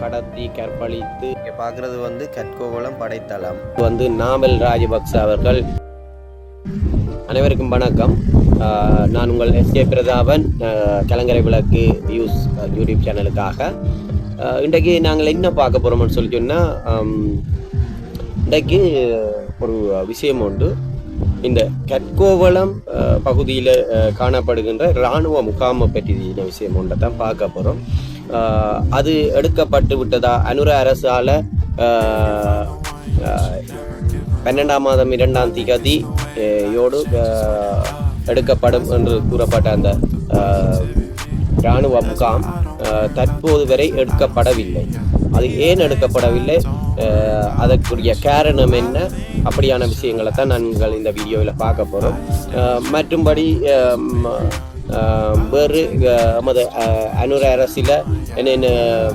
கடத்தி கற்பழித்து இங்கே பார்க்குறது வந்து கற்கோவளம் படைத்தளம். வந்து நாமல் ராஜபக்ச அவர்கள். அனைவருக்கும் வணக்கம். நான் உங்கள் எஸ்கே பிரதாபன் கலங்கரை விளக்கு நியூஸ் யூடியூப் சேனலுக்காக. இன்றைக்கு நாங்கள் என்ன பார்க்க போகிறோம்னு சொல்லி சொன்னால் இன்றைக்கு ஒரு விஷயம் உண்டு. இந்த கற்கோவளம் பகுதியில் காணப்படுகின்ற இராணுவ முகாமை பற்றின விஷயம் ஒன்றை தான் பார்க்க போகிறோம் அது எடுக்கப்பட்டு விட்டதா? அனுர அரசால் பன்னெண்டாம் மாதம் இரண்டாம் திகதி யோடு எடுக்கப்படும் என்று கூறப்பட்ட அந்த இராணுவ முகாம் தற்போது வரை எடுக்கப்படவில்லை. அது ஏன் எடுக்கப்படவில்லை? அதற்குரிய காரணம் என்ன? அப்படியான விஷயங்களை தான் நாங்கள் இந்த வீடியோவில் பார்க்க போகிறோம் மற்றும்படி வேறு நமது அனுர அரசில் என்னென்ன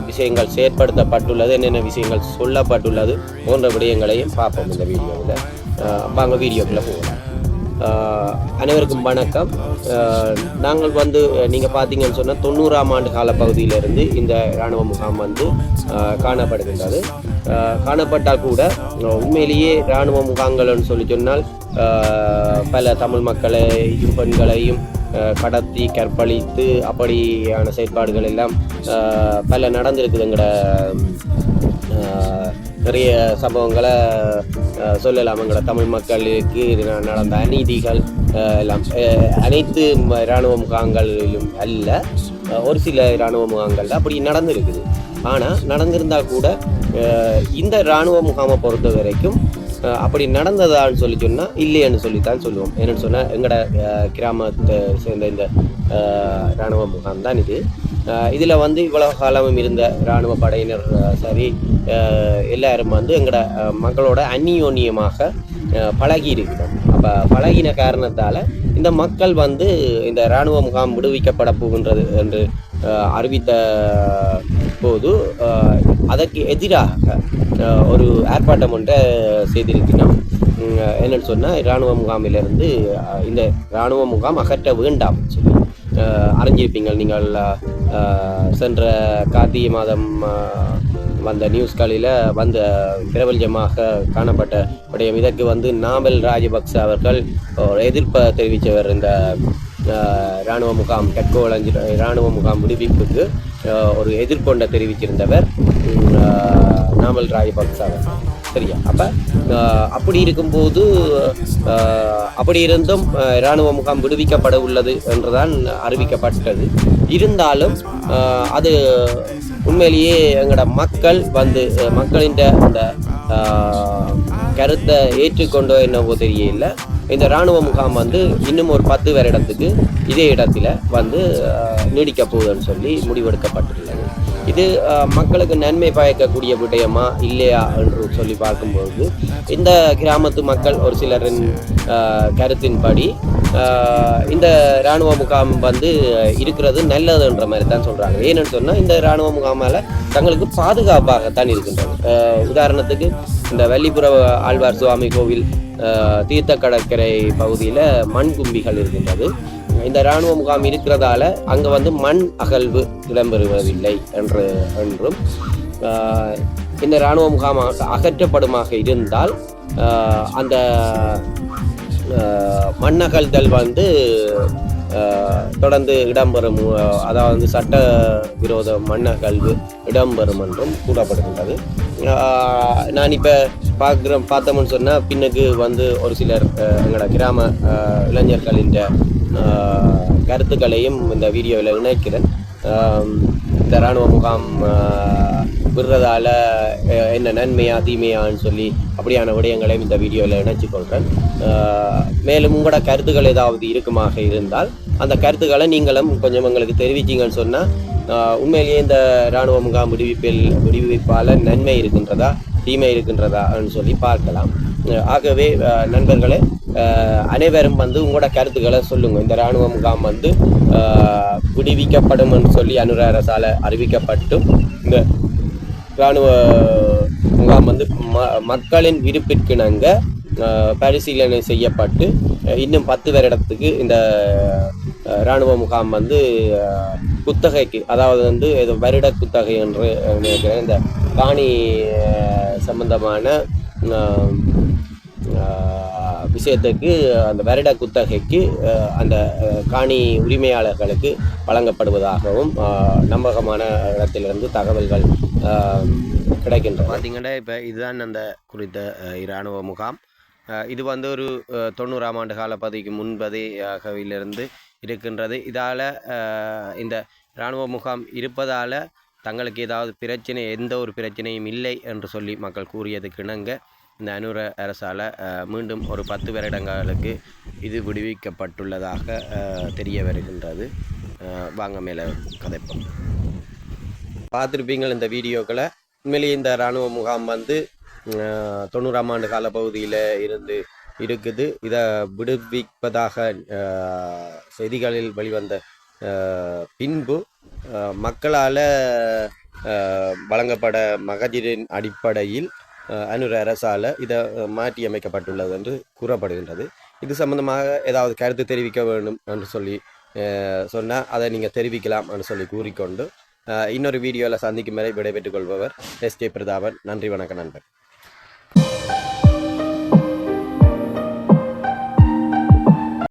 விஷயங்கள் செயற்படுத்தப்பட்டுள்ளது என்னென்ன விஷயங்கள் சொல்லப்பட்டுள்ளது போன்ற விடயங்களையும் பார்ப்போம் இந்த வீடியோவில். வாங்க வீடியோக்குள்ளே போகலாம் அனைவருக்கும் வணக்கம். நாங்கள் வந்து நீங்கள் பார்த்தீங்கன்னு சொன்னால் தொண்ணூறாம் ஆண்டு கால பகுதியிலிருந்து இந்த இராணுவ முகாம் வந்து காணப்படுகின்றது. காணப்பட்டால் கூட உண்மையிலேயே இராணுவ முகாம்கள்னு சொல்லி சொன்னால் பல தமிழ் மக்களையும் பெண்களையும் கடத்தி கற்பழித்து அப்படியான செயற்பாடுகள் எல்லாம் பல நடந்திருக்குது எங்களோட நிறைய சம்பவங்களை சொல்லலாம் எங்களோட தமிழ் மக்களுக்கு ந- நடந்த அநீதிகள் எல்லாம் அனைத்து இராணுவ முகாங்களிலும் அல்ல ஒரு சில இராணுவ முகாங்களில் அப்படி நடந்திருக்குது. ஆனால் நடந்திருந்தால் கூட இந்த இராணுவ முகாமை பொறுத்த வரைக்கும் அப்படி நடந்ததான்னு சொல்லி சொன்னால் இல்லையன்னு சொல்லித்தான் சொல்லுவோம். என்னென்னு சொன்னால் எங்களோட கிராமத்தை சேர்ந்த இந்த இராணுவ முகாம் தான் இது. இதில் வந்து இவ்வளவு காலமும் இருந்த இராணுவ படையினர் சரி எல்லாரும் வந்து எங்களோட மக்களோட அந்நியோன்யமாக பழகி இருக்கிறோம். அப்போ பழகின காரணத்தால் இந்த மக்கள் வந்து இந்த இராணுவ முகாம் விடுவிக்கப்பட போகின்றது என்று அறிவித்த போது அதற்கு எதிராக ஒரு ஆர்ப்பாட்டம் ஒன்றை செய்திருக்கிறோம் என்னன்னு சொன்னால் இராணுவ முகாமிலிருந்து இந்த இராணுவ முகாம் அகற்ற வேண்டாம் சொல்லி அறிஞ்சிருப்பீங்க நீங்கள் சென்ற கார்த்திகை மாதம் வந்த நியூஸ்களில் வந்த பிரபல்யமாக காணப்பட்ட விடயம் இதற்கு வந்து நாமல் ராஜபக்ச அவர்கள் எதிர்ப்பை தெரிவித்தவர் இந்த இராணுவ முகாம் கட்கோளஞ்சி இராணுவ முகாம் விடுவிப்புக்கு ஒரு எதிர்கொண்ட தெரிவித்திருந்தவர் நாமல் ராஜபக்ச சரியா? அப்போ அப்படி இருக்கும்போது அப்படி இருந்தும் இராணுவ முகாம் விடுவிக்கப்பட உள்ளது என்றுதான் அறிவிக்கப்பட்டது. இருந்தாலும் அது உண்மையிலேயே எங்களோட மக்கள் வந்து மக்களின் அந்த கருத்தை ஏற்றுக்கொண்டோ என்னவோ தெரியல. இந்த இராணுவ முகாம் வந்து இன்னும் ஒரு பத்து வருடத்துக்கு இதே இடத்துல வந்து நீடிக்க போகுதுன்னு சொல்லி முடிவெடுக்கப்பட்டுள்ளது. இது மக்களுக்கு நன்மை பயக்கக்கூடிய விடயமா இல்லையா என்று சொல்லி பார்க்கும்போது இந்த கிராமத்து மக்கள் ஒரு சிலரின் கருத்தின்படி இந்த இராணுவ முகாம் வந்து இருக்கிறது நல்லதுன்ற மாதிரி தான் சொல்கிறாங்க ஏன்னு சொன்னால் இந்த இராணுவ முகாமால் தங்களுக்கு பாதுகாப்பாகத்தான் இருக்கின்றது. உதாரணத்துக்கு இந்த வள்ளிபுர ஆழ்வார் சுவாமி கோவில் தீர்த்த கடற்கரை பகுதியில் மண் கும்பிகள் இருக்கின்றது. இந்த இராணுவ முகாம் இருக்கிறதால அங்கே வந்து மண் அகழ்வு இடம்பெறுவதில்லை என்று என்றும் இந்த இராணுவ முகாம் அகற்றப்படுமாக இருந்தால் அந்த மண்ணகழ்தல் வந்து தொடர்ந்து இடம்பெறும் அதாவது சட்ட விரோத மண்ணகழ்வு இடம்பெறும் என்றும் கூறப்படுகின்றது. நான் இப்போ பார்க்குற பார்த்தோம்னு சொன்னால் பின்னுக்கு வந்து ஒரு சிலர் எங்களோட கிராம இளைஞர்களின் கருத்துக்களையும் இந்த வீடியோவில் இணைக்கிறேன். இந்த இராணுவ முகாம் விடுறதால என்ன நன்மையா தீமையான்னு சொல்லி அப்படியான விடயங்களையும் இந்த வீடியோவில் இணைச்சு கொள்கிறேன் மேலும் உங்களோட கருத்துக்கள் ஏதாவது இருக்குமாக இருந்தால் அந்த கருத்துக்களை நீங்களும் கொஞ்சம் எங்களுக்கு தெரிவிச்சிங்கன்னு சொன்னால் உண்மையிலேயே இந்த இராணுவ முகாம் விடுவிப்பில் விடுவிப்பால் நன்மை இருக்கின்றதா தீமை இருக்கின்றதான்னு சொல்லி பார்க்கலாம். ஆகவே நண்பர்களே அனைவரும் வந்து உங்களோட கருத்துக்களை சொல்லுங்கள் இந்த இராணுவ முகாம் வந்து அஹ் என்று சொல்லி அனுர அரசால் அறிவிக்கப்பட்டும். இந்த இராணுவ முகாம் வந்து ம மக்களின் விருப்பிற்கிணங்க பரிசீலனை செய்யப்பட்டு இன்னும் பத்து வருடத்துக்கு இந்த இராணுவ முகாம் வந்து குத்தகைக்கு அதாவது வந்து இது வருட குத்தகை என்று நினைக்கிறேன். இந்த காணி சம்பந்தமான விஷயத்துக்கு அந்த வருட குத்தகைக்கு அந்த காணி உரிமையாளர்களுக்கு வழங்கப்படுவதாகவும் நம்பகமான இடத்திலிருந்து தகவல்கள் கிடைக்கின்றன. பார்த்தீங்கன்னா இப்போ இதுதான் அந்த குறித்த இராணுவ முகாம். இது வந்து ஒரு தொண்ணூறாம் ஆண்டு கால பகுதிக்கு முன்பதையாகவிலிருந்து இருக்கின்றது. இதால் இந்த இராணுவ முகாம் இருப்பதால் தங்களுக்கு ஏதாவது பிரச்சனை எந்த ஒரு பிரச்சனையும் இல்லை என்று சொல்லி மக்கள் கூறியதுக்கு இணங்க இந்த அனுர அரசால் மீண்டும் ஒரு பத்து வருடங்களுக்கு இது விடுவிக்கப்பட்டுள்ளதாக தெரிய வருகின்றது. வாங்க மேலே கதைப்போம். பார்த்துருப்பீங்கள் இந்த வீடியோக்களை. உண்மையிலேயே இந்த இராணுவ முகாம் வந்து தொண்ணூறாம் ஆண்டு கால பகுதியில் இருந்து இருக்குது. இதை விடுவிப்பதாக செய்திகளில் வெளிவந்த பின்பு மக்களால் வழங்கப்பட மகஜரின் அடிப்படையில் அனுர அரசால் இதை மாற்றி அமைக்கப்பட்டுள்ளது என்று கூறப்படுகின்றது. இது சம்பந்தமாக ஏதாவது கருத்து தெரிவிக்க வேண்டும் என்று சொல்லி சொன்னால் அதை நீங்கள் தெரிவிக்கலாம் என்று சொல்லி கூறிக்கொண்டு இன்னொரு வீடியோவில் சந்திக்கும் வரை விடைபெற்றுக் கொள்பவர் எஸ் கே பிரதாபன். நன்றி வணக்கம் நண்பர்.